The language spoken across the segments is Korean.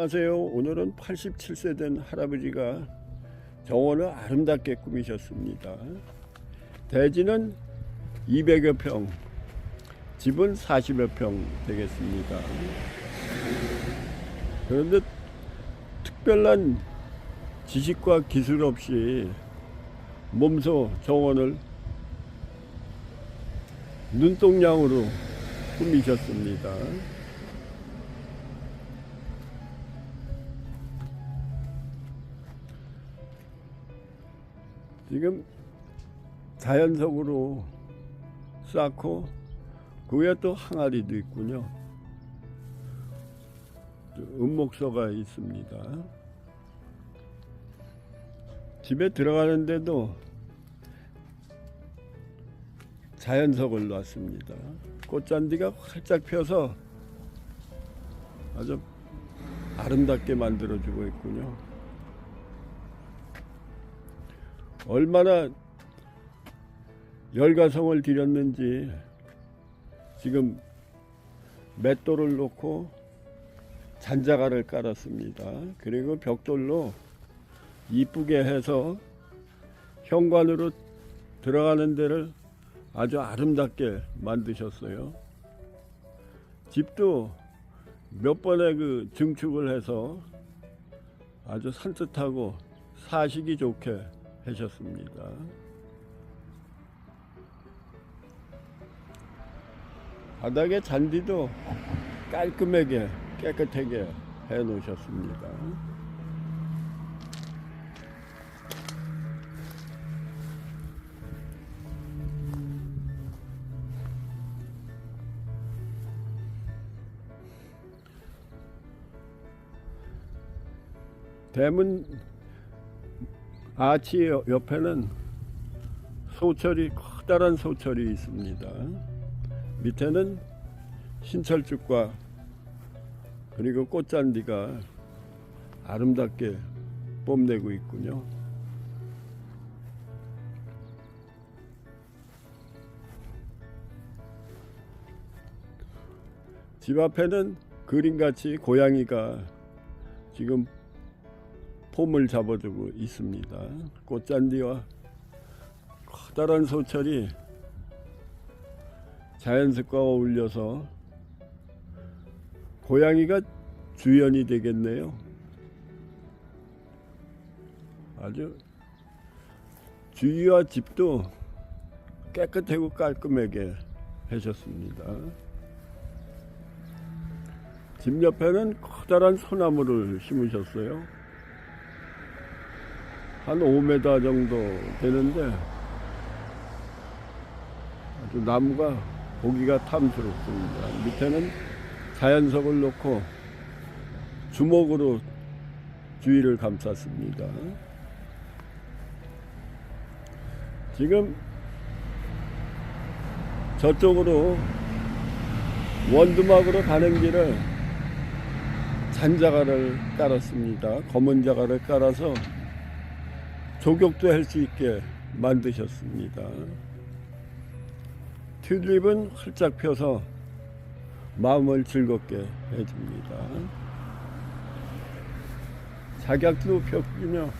안녕하세요. 오늘은 87세 된 할아버지가 정원을 아름답게 꾸미셨습니다. 대지는 200여 평, 집은 40여 평 되겠습니다. 그런데 특별한 지식과 기술 없이 몸소 정원을 눈동냥으로 꾸미셨습니다. 지금 자연석으로 쌓고 그 위에 또 항아리도 있군요. 또 은목서가 있습니다. 집에 들어가는데도 자연석을 놨습니다. 꽃잔디가 활짝 펴서 아주 아름답게 만들어주고 있군요. 얼마나 열가성을 들였는지 지금 맷돌을 놓고 잔자가를 깔았습니다. 그리고 벽돌로 이쁘게 해서 현관으로 들어가는 데를 아주 아름답게 만드셨어요. 집도 몇 번의 그 증축을 해서 아주 산뜻하고 사시기 좋게 하셨습니다. 바닥에 잔디도 깔끔하게 깨끗하게 해 놓으셨습니다. 대문 아치 옆에는 소철이 커다란 소철이 있습니다. 밑에는 신철쭉과 그리고 꽃잔디가 아름답게 뽐내고 있군요. 집 앞에는 그림같이 고양이가 지금 폼을 잡아주고 있습니다. 꽃잔디와 커다란 소철이 자연색과 어울려서 고양이가 주연이 되겠네요. 아주 주위와 집도 깨끗하고 깔끔하게 하셨습니다. 집 옆에는 커다란 소나무를 심으셨어요. 한 5m 정도 되는데 아주 나무가 보기가 탐스럽습니다. 밑에는 자연석을 놓고 주먹으로 주위를 감쌌습니다. 지금 저쪽으로 원두막으로 가는 길을 잔자가를 깔았습니다. 검은 자가를 깔아서 조격도 할 수 있게 만드셨습니다. 튤립은 활짝 펴서 마음을 즐겁게 해줍니다. 작약도 폈군요.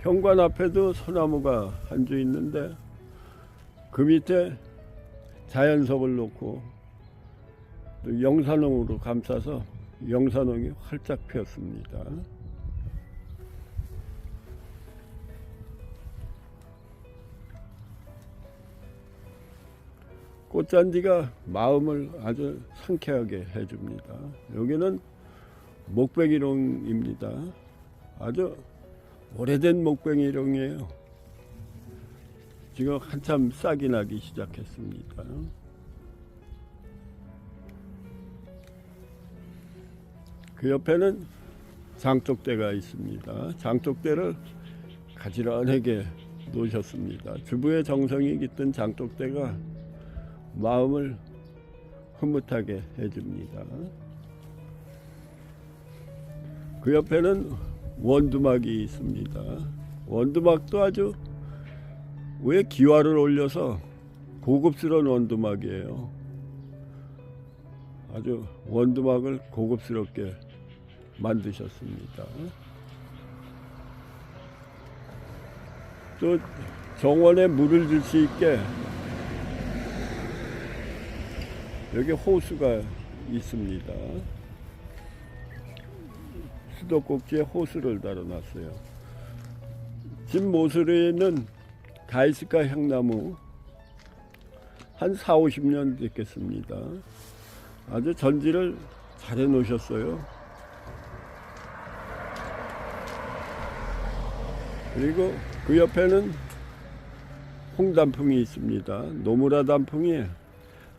현관 앞에도 소나무가 한주 있는데 그 밑에 자연석을 놓고 또 영산홍으로 감싸서 영산홍이 활짝 피었습니다. 꽃잔디가 마음을 아주 상쾌하게 해줍니다. 여기는 목뱅이롱입니다. 아주 오래된 목뱅이롱이에요. 지금 한참 싹이 나기 시작했습니다. 그 옆에는 장독대가 있습니다. 장독대를 가지런하게 놓으셨습니다. 주부의 정성이 깃든 장독대가 마음을 흐뭇하게 해줍니다. 그 옆에는 원두막이 있습니다. 원두막도 아주 위에 기와를 올려서 고급스러운 원두막이에요. 아주 원두막을 고급스럽게 만드셨습니다. 또 정원에 물을 줄 수 있게 여기 호수가 있습니다. 수도꼭지에 호수를 달아놨어요. 집 모서리에는 가이스카 향나무 한 4, 50년 됐겠습니다. 아주 전지를 잘 해놓으셨어요. 그리고 그 옆에는 홍단풍이 있습니다. 노무라 단풍이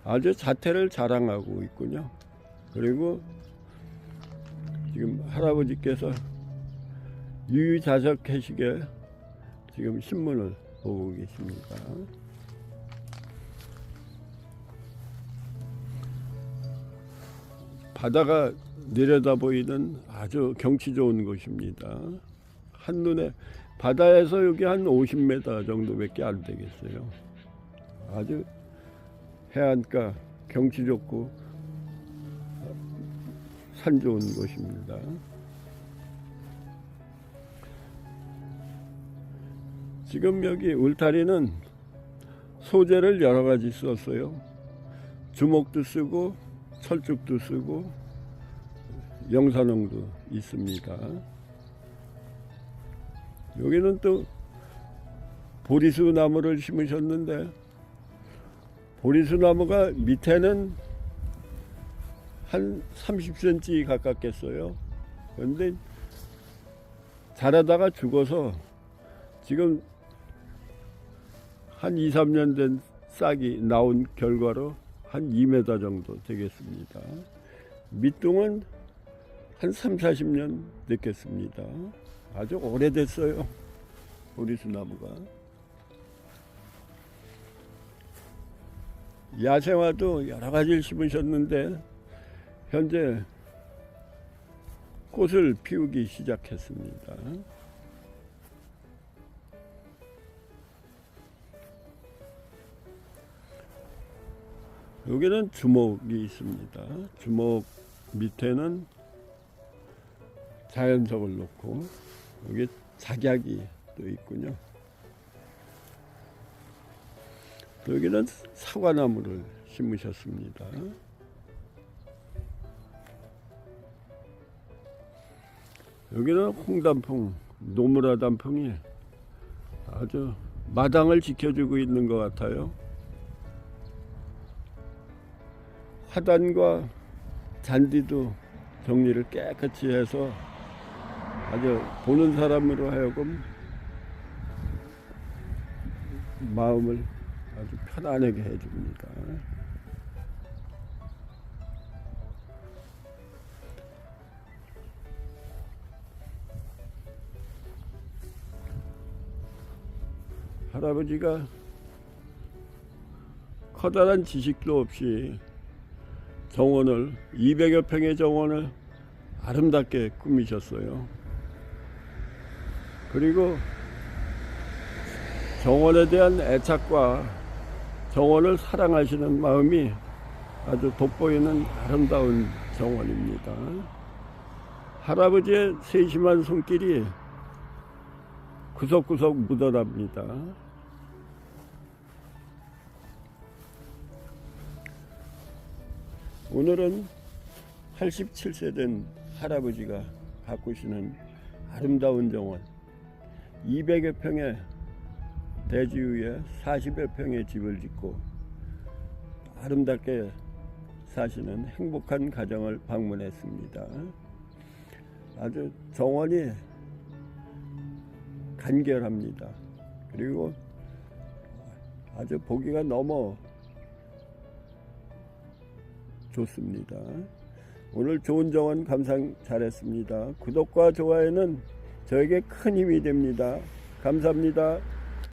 아주 자태를 자랑하고 있군요. 그리고 지금 할아버지께서 유유자적하시게 지금 신문을 보고 계십니다. 바다가 내려다 보이는 아주 경치 좋은 곳입니다. 한눈에 바다에서 여기 한 50m 정도밖에 안 되겠어요. 아주 해안가 경치 좋고 산 좋은 곳입니다. 지금 여기 울타리는 소재를 여러 가지 썼어요. 주먹도 쓰고 철쭉도 쓰고 영산홍도 있습니다. 여기는 또 보리수 나무를 심으셨는데 보리수 나무가 밑에는 한 30cm 가깝겠어요. 그런데 자라다가 죽어서 지금 한 2, 3년 된 싹이 나온 결과로 한 2m 정도 되겠습니다. 밑둥은 한 3, 40년 됐겠습니다. 아주 오래됐어요. 보리수나무가. 야생화도 여러 가지를 심으셨는데 현재 꽃을 피우기 시작했습니다. 여기는 주목이 있습니다. 주목 밑에는 자연석을 놓고 여기 작약이 또 있군요. 여기는 사과나무를 심으셨습니다. 여기는 홍단풍, 노무라 단풍이 아주 마당을 지켜주고 있는 것 같아요. 화단과 잔디도 정리를 깨끗이 해서 아주 보는 사람으로 하여금 마음을 아주 편안하게 해줍니다. 할아버지가 커다란 지식도 없이 정원을 200여 평의 정원을 아름답게 꾸미셨어요. 그리고 정원에 대한 애착과 정원을 사랑하시는 마음이 아주 돋보이는 아름다운 정원입니다. 할아버지의 세심한 손길이 구석구석 묻어납니다. 오늘은 87세 된 할아버지가 가꾸시는 아름다운 정원 200여 평의 대지 위에 40여 평의 집을 짓고 아름답게 사시는 행복한 가정을 방문했습니다. 아주 정원이 간결합니다. 그리고 아주 보기가 너무 좋습니다. 오늘 좋은 정원 감상 잘했습니다. 구독과 좋아요는 저에게 큰 힘이 됩니다. 감사합니다.